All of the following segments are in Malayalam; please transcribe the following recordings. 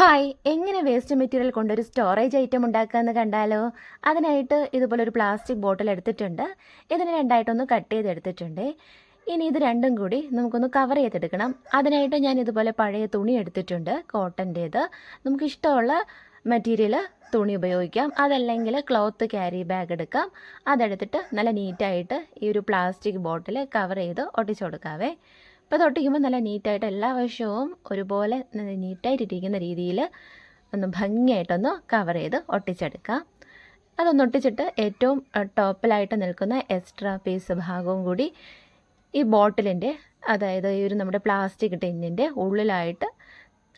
ഹായ് എങ്ങനെ വേസ്റ്റ് മെറ്റീരിയൽ കൊണ്ടൊരു സ്റ്റോറേജ് ഐറ്റം ഉണ്ടാക്കാമെന്ന് കണ്ടാലോ? അതിനായിട്ട് ഇതുപോലെ ഒരു പ്ലാസ്റ്റിക് ബോട്ടിൽ എടുത്തിട്ടുണ്ട്. ഇതിന് രണ്ടായിട്ടൊന്ന് കട്ട് ചെയ്തെടുത്തിട്ടുണ്ട്. ഇനി ഇത് രണ്ടും കൂടി നമുക്കൊന്ന് കവർ ചെയ്തെടുക്കണം. അതിനായിട്ട് ഞാൻ ഇതുപോലെ പഴയ തുണി എടുത്തിട്ടുണ്ട് കോട്ടന്റേത് നമുക്ക് ഇഷ്ടമുള്ള മെറ്റീരിയൽ തുണി ഉപയോഗിക്കാം. അതല്ലെങ്കിൽ ക്ലോത്ത് ക്യാരി ബാഗ് എടുക്കാം. അതെടുത്തിട്ട് നല്ല നീറ്റായിട്ട് ഈ ഒരു പ്ലാസ്റ്റിക് ബോട്ടിൽ കവർ ചെയ്ത് ഒട്ടിച്ചു കൊടുക്കാവേ. അപ്പോൾ തൊട്ടിരിക്കുമ്പോൾ നല്ല നീറ്റായിട്ട് എല്ലാ വശവും ഒരുപോലെ നീറ്റായിട്ടിരിക്കുന്ന രീതിയിൽ ഒന്ന് ഭംഗിയായിട്ടൊന്ന് കവർ ചെയ്ത് ഒട്ടിച്ചെടുക്കാം അതൊന്ന് ഒട്ടിച്ചിട്ട് ഏറ്റവും ടോപ്പിലായിട്ട് നിൽക്കുന്ന എക്സ്ട്രാ പീസ് ഭാഗവും കൂടി ഈ ബോട്ടിലിന്റെ അതായത് ഈ ഒരു നമ്മുടെ പ്ലാസ്റ്റിക് ടിന്നിന്റെ ഉള്ളിലായിട്ട്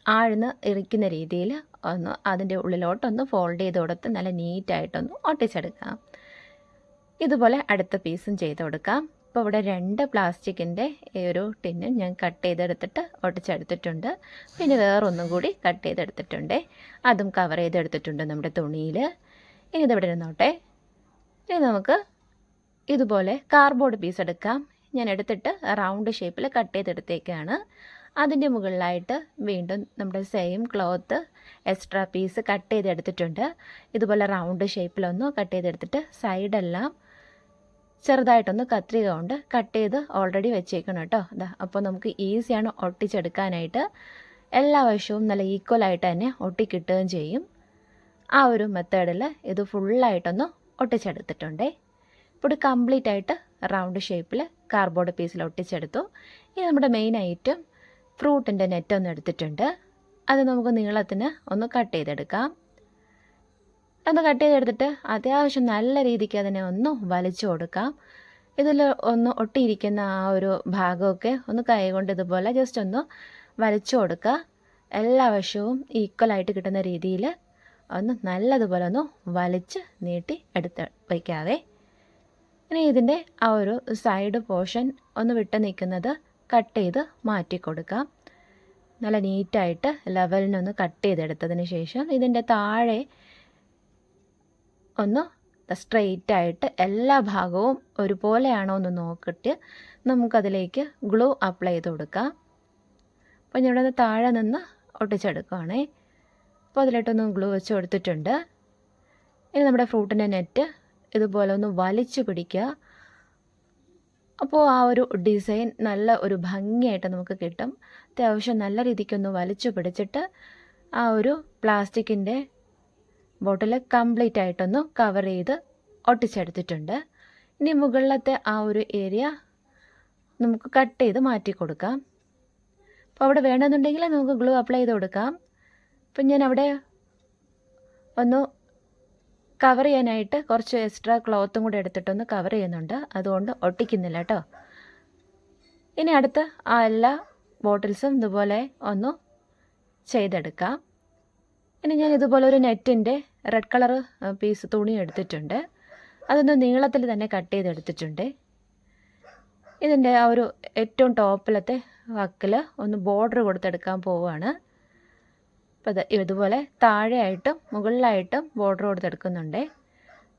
ആഴ്ന്ന് ഇറിക്കുന്ന രീതിയിൽ ഒന്ന് അതിന്റെ ഉള്ളിലോട്ടൊന്ന് ഫോൾഡ് ചെയ്ത് കൊടുത്ത് നല്ല നീറ്റായിട്ടൊന്ന് ഒട്ടിച്ചെടുക്കാം ഇതുപോലെ അടുത്ത പീസും ചെയ്ത് കൊടുക്കാം. ഇപ്പോൾ ഇവിടെ രണ്ട് പ്ലാസ്റ്റിക്കിന്റെ ഈ ഒരു ടിന്ന് ഞാൻ കട്ട് ചെയ്തെടുത്തിട്ട് ഒട്ടിച്ചെടുത്തിട്ടുണ്ട്. പിന്നെ വേറൊന്നും കൂടി കട്ട് ചെയ്തെടുത്തിട്ടുണ്ട്. അതും കവർ ചെയ്തെടുത്തിട്ടുണ്ട് നമ്മുടെ തുണിയിൽ ഇനി ഇതിവിടെ ഇരുന്നോട്ടെ? ഇനി നമുക്ക് ഇതുപോലെ കാർഡ്ബോർഡ് പീസ് എടുക്കാം. ഞാൻ എടുത്തിട്ട് റൗണ്ട് ഷേപ്പിൽ കട്ട് ചെയ്തെടുത്തേക്കാണ്. അതിന്റെ മുകളിലായിട്ട് വീണ്ടും നമ്മുടെ same cloth extra piece cut ചെയ്തെടുത്തിട്ടുണ്ട്. ഇതുപോലെ റൗണ്ട് ഷേപ്പിലൊന്ന് കട്ട് ചെയ്തെടുത്തിട്ട് സൈഡെല്ലാം ചെറുതായിട്ടൊന്ന് കത്രിക കൊണ്ട് കട്ട് ചെയ്ത് ഓൾറെഡി വെച്ചേക്കണം കേട്ടോ. അതാ അപ്പോൾ നമുക്ക് ഈസിയാണ് ഒട്ടിച്ചെടുക്കാനായിട്ട്. എല്ലാ വശവും നല്ല ഈക്വൽ ആയിട്ട് തന്നെ ഒട്ടിക്കിട്ടുകയും ചെയ്യും. ആ ഒരു മെത്തേഡിൽ ഇത് ഫുള്ളായിട്ടൊന്ന് ഒട്ടിച്ചെടുത്തിട്ടുണ്ടേ. ഇപ്പോൾ കംപ്ലീറ്റ് ആയിട്ട് റൗണ്ട് ഷേപ്പിൽ കാർഡ്ബോർഡ് പീസിൽ ഒട്ടിച്ചെടുത്തു. ഇനി നമ്മുടെ മെയിൻ ഐറ്റം ഫ്രൂട്ടിന്റെ നെറ്റ് ഒന്ന് എടുത്തിട്ടുണ്ട്. അത് നമുക്ക് നീളത്തിന് ഒന്ന് കട്ട് ചെയ്തെടുക്കാം. അത് കട്ട് ചെയ്തെടുത്തിട്ട് അത്യാവശ്യം നല്ല രീതിക്ക് അതിനെ ഒന്ന് വലിച്ചു കൊടുക്കാം. ഇതിൽ ഒന്ന് ഒട്ടിയിരിക്കുന്ന ആ ഒരു ഭാഗമൊക്കെ ഒന്ന് കൈ കൊണ്ട് ഇതുപോലെ ജസ്റ്റ് ഒന്ന് വലിച്ചു കൊടുക്കുക. എല്ലാ വശവും ഈക്വലായിട്ട് കിട്ടുന്ന രീതിയിൽ ഒന്ന് നല്ലതുപോലെ ഒന്ന് വലിച്ച് നീട്ടി എടുത്ത് വയ്ക്കാവേ. ഇനി ഇതിന്റെ ആ ഒരു സൈഡ് പോർഷൻ ഒന്ന് വിട്ട് നിൽക്കുന്നത് കട്ട് ചെയ്ത് മാറ്റി കൊടുക്കാം. നല്ല നീറ്റായിട്ട് ലെവലിനൊന്ന് കട്ട് ചെയ്തെടുത്തതിന് ശേഷം ഇതിന്റെ താഴെ ഒന്ന് സ്ട്രെയിറ്റ് ആയിട്ട് എല്ലാ ഭാഗവും ഒരുപോലെയാണോ എന്ന് നോക്കിയിട്ട് നമുക്കതിലേക്ക് ഗ്ലൂ അപ്ലൈ ചെയ്ത് കൊടുക്കാം. അപ്പോൾ ഞാനിവിടെ നിന്ന് താഴെ നിന്ന് ഒട്ടിച്ചെടുക്കുകയാണേ അപ്പോൾ അതിലോട്ടൊന്ന് ഗ്ലൂ വെച്ച് കൊടുത്തിട്ടുണ്ട്. ഇനി നമ്മുടെ ഫ്രൂട്ടിന്റെ നെറ്റ് ഇതുപോലെ ഒന്ന് വലിച്ചു പിടിക്കുക. അപ്പോൾ ആ ഒരു ഡിസൈൻ നല്ല ഒരു ഭംഗിയായിട്ട് നമുക്ക് കിട്ടും. അത്യാവശ്യം നല്ല രീതിക്കൊന്ന് വലിച്ചു പിടിച്ചിട്ട് ആ ഒരു പ്ലാസ്റ്റിക്കിന്റെ ബോട്ടിൽ കംപ്ലീറ്റ് ആയിട്ടൊന്ന് കവർ ചെയ്ത് ഒട്ടിച്ചെടുത്തിട്ടുണ്ട്. ഇനി മുകളിലത്തെ ആ ഒരു ഏരിയ നമുക്ക് കട്ട് ചെയ്ത് മാറ്റി കൊടുക്കാം. അപ്പോൾ അവിടെ വേണമെന്നുണ്ടെങ്കിൽ നമുക്ക് ഗ്ലൂ അപ്ലൈ ചെയ്ത് കൊടുക്കാം. അപ്പം ഞാൻ അവിടെ ഒന്ന് കവർ ചെയ്യാനായിട്ട് കുറച്ച് എക്സ്ട്രാ ക്ലോത്തും കൂടെ എടുത്തിട്ടൊന്ന് കവർ ചെയ്യുന്നുണ്ട്. അതുകൊണ്ട് ഒട്ടിക്കുന്നില്ല കേട്ടോ. ഇനി അടുത്ത് ആ എല്ലാ ബോട്ടിൽസും ഇതുപോലെ ഒന്ന് ചെയ്തെടുക്കാം. ഇനി ഞാൻ ഇതുപോലെ ഒരു നെറ്റിന്റെ റെഡ് കളർ പീസ് തുണി എടുത്തിട്ടുണ്ട്. അതൊന്ന് നീളത്തിൽ തന്നെ കട്ട് ചെയ്തെടുത്തിട്ടുണ്ട്. ഇതിന്റെ ആ ഒരു ഏറ്റവും ടോപ്പിലത്തെ വക്കിൽ ഒന്ന് ബോർഡർ കൊടുത്തെടുക്കാൻ പോവുകയാണ് അപ്പോൾ ഇത് ഇതുപോലെ താഴെയായിട്ടും മുകളിലായിട്ടും ബോർഡർ കൊടുത്തെടുക്കുന്നുണ്ട്.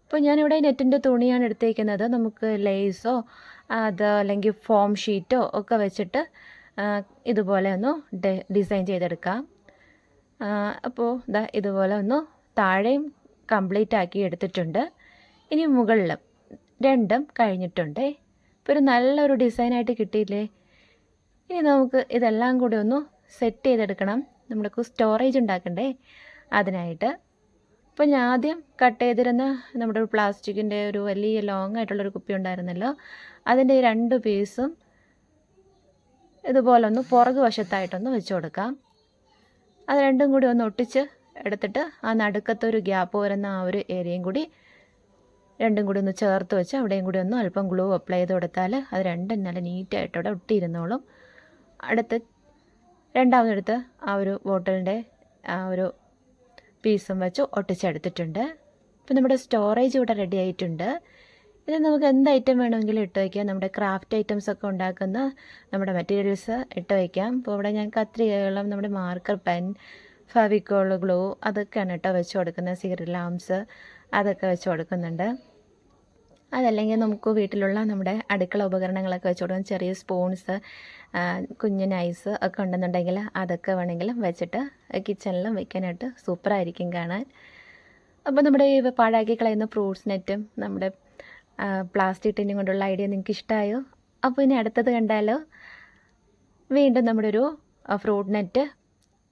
ഇപ്പോൾ ഞാനിവിടെ നെറ്റിന്റെ തുണിയാണ് എടുത്തേക്കുന്നത്. നമുക്ക് ലേസോ അത് അല്ലെങ്കിൽ ഫോം ഷീറ്റോ ഒക്കെ വെച്ചിട്ട് ഇതുപോലെ ഒന്ന് ഡിസൈൻ ചെയ്തെടുക്കാം. അപ്പോൾ ഇതാ ഇതുപോലെ ഒന്ന് താഴെയും കംപ്ലീറ്റ് ആക്കി എടുത്തിട്ടുണ്ട്. ഇനി മുകളിലും രണ്ടും കഴിഞ്ഞിട്ടുണ്ട്. ഇപ്പോൾ ഒരു നല്ലൊരു ഡിസൈനായിട്ട് കിട്ടിയില്ലേ? ഇനി നമുക്ക് ഇതെല്ലാം കൂടി ഒന്ന് സെറ്റ് ചെയ്തെടുക്കണം. നമ്മുടെ സ്റ്റോറേജ് ഉണ്ടാക്കണ്ടേ? അതിനായിട്ട്. ഇപ്പോൾ ഞാൻ ആദ്യം കട്ട് ചെയ്തിരുന്ന നമ്മുടെ ഒരു പ്ലാസ്റ്റിക്കിന്റെ ഒരു വലിയ ലോങ് ആയിട്ടുള്ളൊരു കുപ്പി ഉണ്ടായിരുന്നല്ലോ. അതിന്റെ രണ്ട് പീസും ഇതുപോലെ ഒന്ന് പുറകു വശത്തായിട്ടൊന്ന് വെച്ച് കൊടുക്കാം. അത് രണ്ടും കൂടി ഒന്ന് ഒട്ടിച്ച് എടുത്തിട്ട് ആ നടുക്കത്തെ ഒരു ഗ്യാപ്പ് വരുന്ന ആ ഒരു ഏരിയയും കൂടി രണ്ടും കൂടി ഒന്ന് ചേർത്ത് വെച്ച് അവിടെയും കൂടി ഒന്ന് അല്പം ഗ്ലൂ അപ്ലൈ ചെയ്ത് കൊടുത്താൽ അത് രണ്ടും നല്ല നീറ്റായിട്ട് അവിടെ ഒട്ടിയിരുന്നോളും. അടുത്ത് രണ്ടാമതെടുത്ത് ആ ഒരു ബോട്ടിലിന്റെ ആ ഒരു പീസും വെച്ച് ഒട്ടിച്ചെടുത്തിട്ടുണ്ട്. ഇപ്പം നമ്മുടെ സ്റ്റോറേജ് ഇവിടെ റെഡി ആയിട്ടുണ്ട്. ഇത് നമുക്ക് എന്ത് ഐറ്റം വേണമെങ്കിലും ഇട്ട് വയ്ക്കാം നമ്മുടെ ക്രാഫ്റ്റ് ഐറ്റംസ് ഒക്കെ ഉണ്ടാക്കുന്ന നമ്മുടെ മെറ്റീരിയൽസ് ഇട്ട് വയ്ക്കാം ഇപ്പോൾ ഇവിടെ ഞാൻ കത്രികകളും നമ്മുടെ മാർക്കർ പെൻ ഫെവിക്കോൾ ഗ്ലൂ അതൊക്കെയാണ് കേട്ടോ വെച്ച് കൊടുക്കുന്നത് സീരിയൽ ലാംസ് അതൊക്കെ വെച്ച് കൊടുക്കുന്നുണ്ട്. അതല്ലെങ്കിൽ നമുക്ക് വീട്ടിലുള്ള നമ്മുടെ അടുക്കള ഉപകരണങ്ങളൊക്കെ വെച്ച് കൊടുക്കാം ചെറിയ സ്പൂൺസ് കുഞ്ഞു നൈസ് ഒക്കെ ഉണ്ടെന്നുണ്ടെങ്കിൽ അതൊക്കെ വേണമെങ്കിലും വെച്ചിട്ട് കിച്ചണിലും വെക്കാനായിട്ട് സൂപ്പറായിരിക്കും കാണാൻ. അപ്പോൾ നമ്മുടെ ഈ പാഴാക്കി കളയുന്ന ഫ്രൂട്ട്സ് നെറ്റും നമ്മുടെ പ്ലാസ്റ്റിക് ടിന്നും കൊണ്ടുള്ള ഐഡിയ നിങ്ങൾക്ക് ഇഷ്ടമായോ? അപ്പോൾ ഇനി അടുത്തത് കണ്ടാലോ? വീണ്ടും നമ്മുടെ ഒരു ഫ്രൂട്ട് നെറ്റ്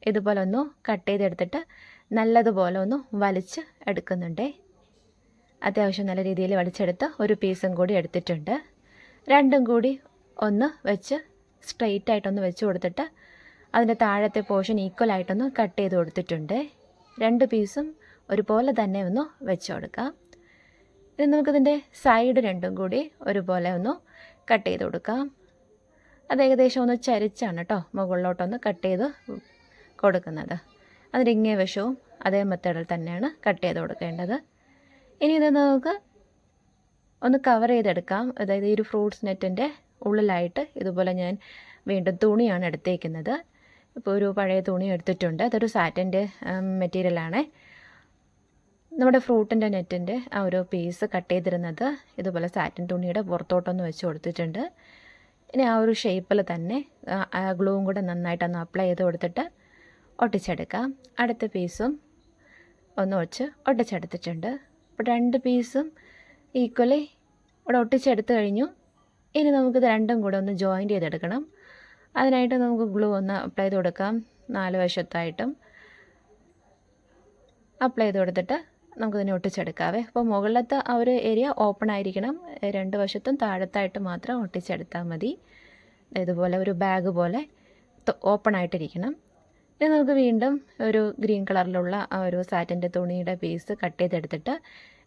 ഇതുപോലെ ഒന്ന് കട്ട് ചെയ്തെടുത്തിട്ട് നല്ലതുപോലെ ഒന്ന് വലിച്ച് എടുക്കുന്നുണ്ടേ. അത്യാവശ്യം നല്ല രീതിയിൽ വലിച്ചെടുത്ത് ഒരു പീസും കൂടി എടുത്തിട്ടുണ്ട്. രണ്ടും കൂടി ഒന്ന് വെച്ച് സ്ട്രെയിറ്റ് ആയിട്ടൊന്ന് വെച്ച് കൊടുത്തിട്ട് അതിന്റെ താഴത്തെ പോർഷൻ ഈക്വൽ ആയിട്ടൊന്ന് കട്ട് ചെയ്ത് കൊടുത്തിട്ടുണ്ട്. രണ്ട് പീസും ഒരുപോലെ തന്നെ ഒന്ന് വെച്ച് കൊടുക്കാം. ഇനി നമുക്കിതിന്റെ സൈഡ് രണ്ടും കൂടി ഒരുപോലെ ഒന്ന് കട്ട് ചെയ്ത് കൊടുക്കാം. അത് ഏകദേശം ഒന്ന് ചരിച്ചാണ് കേട്ടോ. മുകളിലോട്ടൊന്ന് കട്ട് ചെയ്ത് കൊടുക്കുന്നത്. അതിന്റെ ഇങ്ങേ വശവും അതേ മെത്തേഡിൽ തന്നെയാണ് കട്ട് ചെയ്ത് കൊടുക്കേണ്ടത്. ഇനി ഇത് നമുക്ക് ഒന്ന് കവർ ചെയ്തെടുക്കാം. അതായത് ഈ ഒരു ഫ്രൂട്ട്സ് നെറ്റിന്റെ ഉള്ളിലായിട്ട് ഇതുപോലെ ഞാൻ വീണ്ടും തുണിയാണ് എടുത്തേക്കുന്നത്. ഇപ്പോൾ ഒരു പഴയ തുണി എടുത്തിട്ടുണ്ട്. അതൊരു സാറ്റിന്റെ മെറ്റീരിയലാണ് നമ്മുടെ ഫ്രൂട്ടിന്റെ നെറ്റിന്റെ ആ ഒരു പീസ് കട്ട് ചെയ്തിരുന്നത് ഇതുപോലെ സാറ്റിൻ തുണിയുടെ പുറത്തോട്ടൊന്ന് വെച്ച് കൊടുത്തിട്ടുണ്ട്. ഇനി ആ ഒരു ഷേപ്പിൽ തന്നെ ഗ്ലൂവും കൂടെ നന്നായിട്ടൊന്ന് അപ്ലൈ ചെയ്ത് കൊടുത്തിട്ട് ഒട്ടിച്ചെടുക്കാം. അടുത്ത പീസും ഒന്ന് വെച്ച് ഒട്ടിച്ചെടുത്തിട്ടുണ്ട്. അപ്പോൾ രണ്ട് പീസും ഈക്വലി ഇവിടെ ഒട്ടിച്ചെടുത്ത് കഴിഞ്ഞു. ഇനി നമുക്കിത് രണ്ടും കൂടെ ഒന്ന് ജോയിന്റ് ചെയ്തെടുക്കണം. അതിനായിട്ട് നമുക്ക് ഗ്ലൂ ഒന്ന് അപ്ലൈ ചെയ്ത് കൊടുക്കാം. നാല് വശത്തായിട്ടും അപ്ലൈ ചെയ്ത് കൊടുത്തിട്ട് നമുക്കിതിനെ ഒട്ടിച്ചെടുക്കാവേ. അപ്പോൾ മുകളിലത്തെ ആ ഒരു ഏരിയ ഓപ്പൺ ആയിരിക്കണം. രണ്ട് വശത്തും താഴത്തായിട്ട് മാത്രം ഒട്ടിച്ചെടുത്താൽ മതി. ഇതുപോലെ ഒരു ബാഗ് പോലെ ഓപ്പൺ ആയിട്ടിരിക്കണം. ഇനി നമുക്ക് വീണ്ടും ഒരു ഗ്രീൻ കളറിലുള്ള ആ ഒരു സാറ്റിന്റെ തുണിയുടെ പീസ് കട്ട് ചെയ്തെടുത്തിട്ട്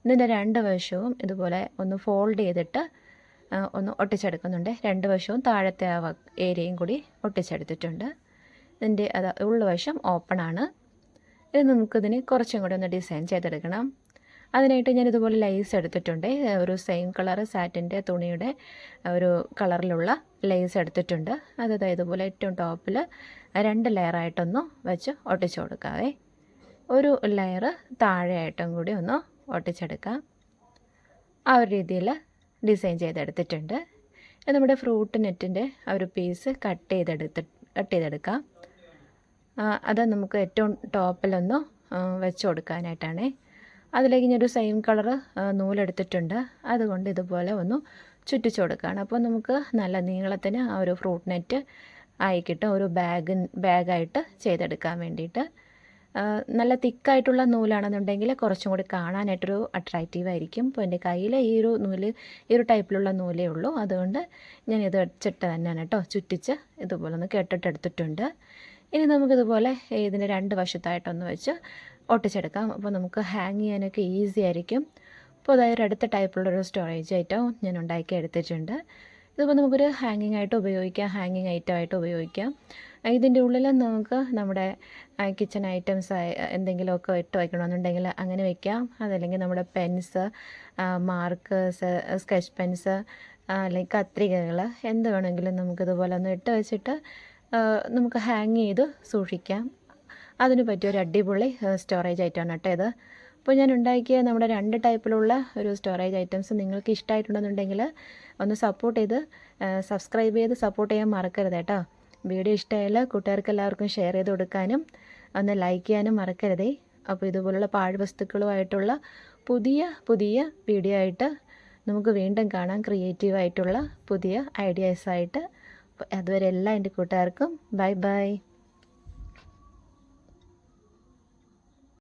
ഇതിന്റെ രണ്ട് വശവും ഇതുപോലെ ഒന്ന് ഫോൾഡ് ചെയ്തിട്ട് ഒന്ന് ഒട്ടിച്ചെടുക്കുന്നുണ്ട്. രണ്ട് വശവും താഴത്തെ ആ ഏരിയയും കൂടി ഒട്ടിച്ചെടുത്തിട്ടുണ്ട്. ഇതിന്റെ അത് ഓപ്പൺ ആണ്. ഇത് നമുക്കിതിന് കുറച്ചും കൂടി ഒന്ന് ഡിസൈൻ ചെയ്തെടുക്കണം. അതിനായിട്ട് ഞാൻ ഇതുപോലെ ലൈസ് എടുത്തിട്ടുണ്ട്. ഒരു സെയിം കളർ സാറ്റിന്റെ തുണിയുടെ ഒരു കളറിലുള്ള ലൈസ് എടുത്തിട്ടുണ്ട്. അതായത് ഇതുപോലെ ഏറ്റവും ടോപ്പിൽ രണ്ട് ലെയറായിട്ടൊന്ന് വെച്ച് ഒട്ടിച്ചു കൊടുക്കാവേ. ഒരു ലെയർ താഴെയായിട്ടും കൂടി ഒന്ന് ഒട്ടിച്ചെടുക്കാം. ആ ഒരു രീതിയിൽ ഡിസൈൻ ചെയ്തെടുത്തിട്ടുണ്ട്. നമ്മുടെ ഫ്രൂട്ട് നെറ്റിന്റെ ആ ഒരു പീസ് കട്ട് ചെയ്തെടുത്ത് കട്ട് ചെയ്തെടുക്കാം. അത് നമുക്ക് ഏറ്റവും ടോപ്പിലൊന്ന് വെച്ച് കൊടുക്കാനായിട്ടാണേ. അതിലേക്ക് ഞാനൊരു സെയിം കളർ നൂലെടുത്തിട്ടുണ്ട്. അതുകൊണ്ട് ഇതുപോലെ ഒന്ന് ചുറ്റിച്ചു കൊടുക്കുകയാണ് അപ്പോൾ നമുക്ക് നല്ല നീളത്തിന് ആ ഒരു ഫ്രൂട്ട് നെറ്റ് ആയി കിട്ടും. ഒരു ബാഗ് ബാഗായിട്ട് ചെയ്തെടുക്കാൻ വേണ്ടിയിട്ട്. നല്ല തിക്കായിട്ടുള്ള നൂലാണെന്നുണ്ടെങ്കിൽ കുറച്ചും കൂടി കാണാനായിട്ടൊരു അട്രാക്റ്റീവ് ആയിരിക്കും. ഇപ്പോൾ എന്റെ കയ്യിൽ ഈ ഒരു നൂൽ ഈ ഒരു ടൈപ്പിലുള്ള നൂലേ ഉള്ളൂ. അതുകൊണ്ട് ഞാൻ ഇത് വെച്ചിട്ട് തന്നെയാണ് കേട്ടോ. ചുറ്റിച്ച് ഇതുപോലെ ഒന്ന് കെട്ടിട്ടെടുത്തിട്ടുണ്ട് ഇനി നമുക്കിതുപോലെ ഇതിന്റെ രണ്ട് വശത്തായിട്ടൊന്ന് വെച്ച് ഒട്ടിച്ചെടുക്കാം. അപ്പോൾ നമുക്ക് ഹാങ് ചെയ്യാനൊക്കെ ഈസി ആയിരിക്കും. അപ്പോൾ അതായത് അടുത്ത ടൈപ്പുള്ളൊരു സ്റ്റോറേജ് ആയിട്ടോ ഞാൻ ഉണ്ടാക്കി എടുത്തിട്ടുണ്ട്. ഇതിപ്പോൾ നമുക്കൊരു ഹാങ്ങിങ് ആയിട്ട് ഉപയോഗിക്കാം ഹാങ്ങിങ് ഐറ്റം ആയിട്ട് ഉപയോഗിക്കാം. ഇതിന്റെ ഉള്ളിൽ നമുക്ക് നമ്മുടെ കിച്ചൺ ഐറ്റംസ് എന്തെങ്കിലുമൊക്കെ ഇട്ട് വയ്ക്കണമെന്നുണ്ടെങ്കിൽ അങ്ങനെ വെക്കാം. അതല്ലെങ്കിൽ നമ്മുടെ പെൻസ് മാർക്കേഴ്സ് സ്കെച്ച് പെൻസ് അല്ലെങ്കിൽ കത്രികകൾ എന്ത് വേണമെങ്കിലും നമുക്കിതുപോലെ ഒന്ന് ഇട്ട് വെച്ചിട്ട് നമുക്ക് ഹാങ് ചെയ്ത് സൂക്ഷിക്കാം. അതിന് പറ്റിയ ഒരു അടിപൊളി സ്റ്റോറേജ് ഐറ്റമാണ് കേട്ടോ ഇത്. അപ്പോൾ ഞാൻ ഉണ്ടാക്കിയ നമ്മുടെ രണ്ട് ടൈപ്പിലുള്ള ഒരു സ്റ്റോറേജ് ഐറ്റംസ് നിങ്ങൾക്ക് ഇഷ്ടമായിട്ടുണ്ടെന്നുണ്ടെങ്കിൽ ഒന്ന് സപ്പോർട്ട് ചെയ്ത് സബ്സ്ക്രൈബ് ചെയ്ത് സപ്പോർട്ട് ചെയ്യാൻ മറക്കരുത് കേട്ടോ. വീഡിയോ ഇഷ്ടമായാൽ കൂട്ടുകാർക്ക് എല്ലാവർക്കും ഷെയർ ചെയ്ത് കൊടുക്കാനും ഒന്ന് ലൈക്ക് ചെയ്യാനും മറക്കരുതേ. അപ്പോൾ ഇതുപോലുള്ള പാഴ്വസ്തുക്കളുമായിട്ടുള്ള പുതിയ പുതിയ വീഡിയോ ആയിട്ട് നമുക്ക് വീണ്ടും കാണാം. ക്രിയേറ്റീവായിട്ടുള്ള പുതിയ ഐഡിയാസായിട്ട് അതുവരെ എല്ലാ എന്റെ കൂട്ടുകാർക്കും ബൈ ബൈ